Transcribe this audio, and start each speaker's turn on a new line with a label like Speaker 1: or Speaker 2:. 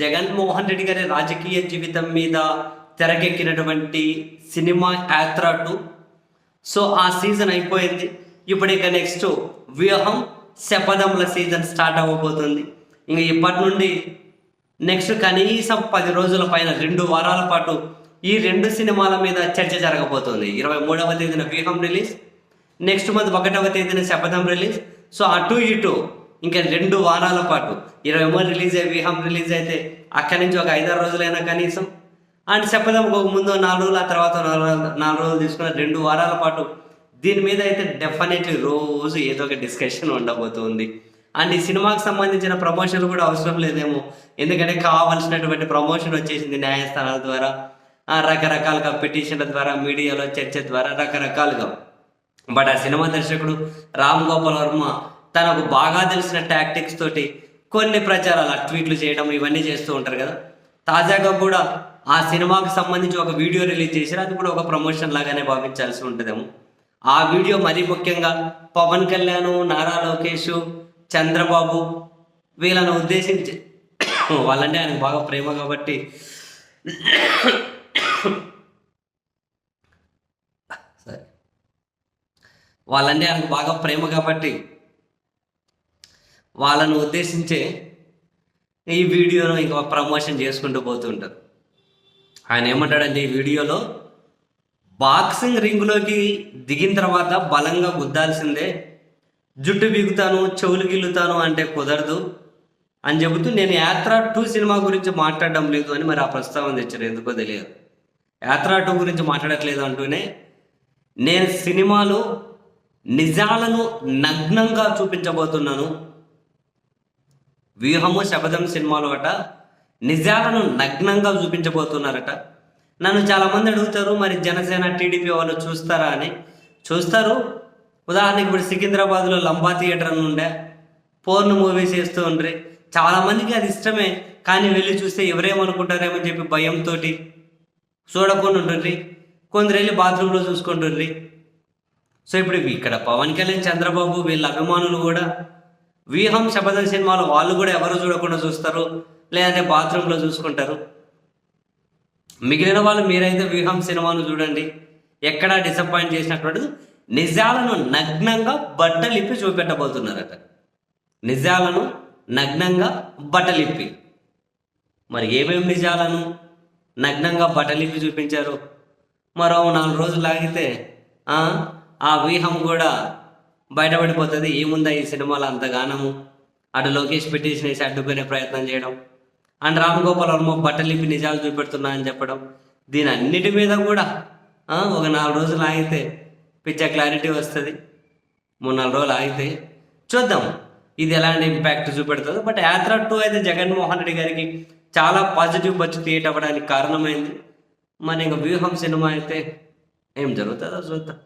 Speaker 1: జగన్మోహన్ రెడ్డి గారి రాజకీయ జీవితం మీద తెరకెక్కినటువంటి సినిమా యాత్ర టూ సో ఆ సీజన్ అయిపోయింది. ఇప్పుడు ఇక నెక్స్ట్ వ్యూహం శపథముల సీజన్ స్టార్ట్ అవ్వబోతుంది. ఇంకా ఇప్పటి నుండి నెక్స్ట్ కనీసం పది రోజుల పైన రెండు వారాల పాటు ఈ రెండు సినిమాల మీద చర్చ జరగబోతుంది. ఇరవై మూడవ తేదీన వ్యూహం రిలీజ్ నెక్స్ట్ మంత్ ఒకటవ తేదీన శపథం రిలీజ్. సో అటు ఇటు ఇంకా రెండు వారాల పాటు. ఇరవై మూడు రిలీజ్ అయ్యి విహం రిలీజ్ అయితే అక్కడి నుంచి ఒక ఐదారు రోజులైనా కనీసం. అండ్ చెప్పదాం ఒక ముందు నాలుగు రోజులు ఆ తర్వాత నాలుగు రోజులు- నాలుగు రోజులు తీసుకున్న రెండు వారాల పాటు. దీని మీద అయితే డెఫినెట్లీ రోజు ఏదో ఒక డిస్కషన్ ఉండబోతుంది. అండ్ ఈ సినిమాకి సంబంధించిన ప్రమోషన్ కూడా అవసరం లేదేమో. ఎందుకంటే కావాల్సినటువంటి ప్రమోషన్ వచ్చేసింది న్యాయస్థానాల ద్వారా రకరకాలుగా పిటిషన్ల ద్వారా మీడియాలో చర్చ ద్వారా రకరకాలుగా. బట్ ఆ సినిమా దర్శకుడు రామ్ గోపాల్ వర్మ తనకు బాగా తెలిసిన టాక్టిక్స్ తోటి కొన్ని ప్రచారాలు ట్వీట్లు చేయడం ఇవన్నీ చేస్తూ ఉంటారు కదా. తాజాగా కూడా ఆ సినిమాకి సంబంధించి ఒక వీడియో రిలీజ్ చేశారు. అది కూడా ఒక ప్రమోషన్ లాగానే భావించాల్సి ఉంటుందేమో. ఆ వీడియో మరీ ముఖ్యంగా పవన్ కళ్యాణ్ నారా లోకేష్ చంద్రబాబు వీళ్ళని ఉద్దేశించి వాళ్ళంటే ఆయనకు బాగా ప్రేమ కాబట్టి సరే వాళ్ళంటే ఆయనకు బాగా ప్రేమ కాబట్టి వాళ్ళను ఉద్దేశించే ఈ వీడియోను ఇంకా ప్రమోషన్ చేసుకుంటూ పోతుంటారు ఆయన ఏమంటాడంటే ఈ వీడియోలో బాక్సింగ్ రింగ్లోకి దిగిన తర్వాత బలంగా గుద్దాల్సిందే జుట్టు బిగుతాను చెవులు గిల్లుతాను అంటే కుదరదు అని చెబుతూ నేను యాత్ర టూ సినిమా గురించి మాట్లాడడం లేదు అని మరి ఆ ప్రస్తావన తెచ్చారు. ఎందుకో తెలియదు. యాత్ర టూ గురించి మాట్లాడట్లేదు అంటూనే నేను సినిమాలో నిజాలను నగ్నంగా చూపించబోతున్నాను వ్యూహము శబదం సినిమాలో అట. నిజాలను నగ్నంగా చూపించబోతున్నారట. నన్ను చాలామంది అడుగుతారు మరి జనసేన టీడీపీ వాళ్ళు చూస్తారా? అని. చూస్తారు. ఉదాహరణకి ఇప్పుడు సికింద్రాబాద్లో లంబా థియేటర్ అని ఉండే. పోర్న్ మూవీస్ వేస్తూ ఉండ్రి. చాలామందికి అది ఇష్టమే. కానీ వెళ్ళి చూస్తే ఎవరేమనుకుంటారేమో అని చెప్పి భయంతో చూడకుండా ఉంటుండ్రి. కొందరు వెళ్ళి బాత్రూంలో చూసుకుంటుండ్రి. సో ఇప్పుడు ఇక్కడ పవన్ కళ్యాణ్ చంద్రబాబు వీళ్ళ అభిమానులు కూడా వ్యూహం శపథం సినిమాలో వాళ్ళు కూడా ఎవరు చూడకుండా చూస్తారు లేదంటే బాత్రూంలో చూసుకుంటారు. మిగిలిన వాళ్ళు మీరైతే వ్యూహం సినిమాను చూడండి ఎక్కడా డిసప్పాయింట్ చేసినటువంటి నిజాలను నగ్నంగా బట్టలిప్పి చూపెట్టబోతున్నారట. నిజాలను నగ్నంగా బట్టలిప్పి. మరి ఏమేమి నిజాలను నగ్నంగా బట్టలిప్పి చూపించారు? మరో నాలుగు రోజులు ఆగితే ఆ వ్యూహం కూడా బయటపడిపోతుంది. ఏముందా ఈ సినిమాలో అంతగానము అటు లోకేష్ పెట్టేసినేసి అడ్డుకునే ప్రయత్నం చేయడం. అండ్ రామ్ గోపాల్ వర్మ బట్టలిప్పి నిజాలు చూపెడుతున్నా అని చెప్పడం. దీని అన్నిటి మీద కూడా ఒక నాలుగు రోజులు ఆగితే పిచ్చ క్లారిటీ వస్తుంది. మూడు నాలుగు రోజులు ఆగితే చూద్దాం ఇది ఎలాంటి ఇంపాక్ట్ చూపెడుతుందో. బట్ యాత్ర టూ అయితే జగన్మోహన్ రెడ్డి గారికి చాలా పాజిటివ్ బచ్ క్రియేట్ అవ్వడానికి కారణమైంది. మరి ఇంకా వ్యూహం సినిమా అయితే ఏం జరుగుతుందో చూద్దాం.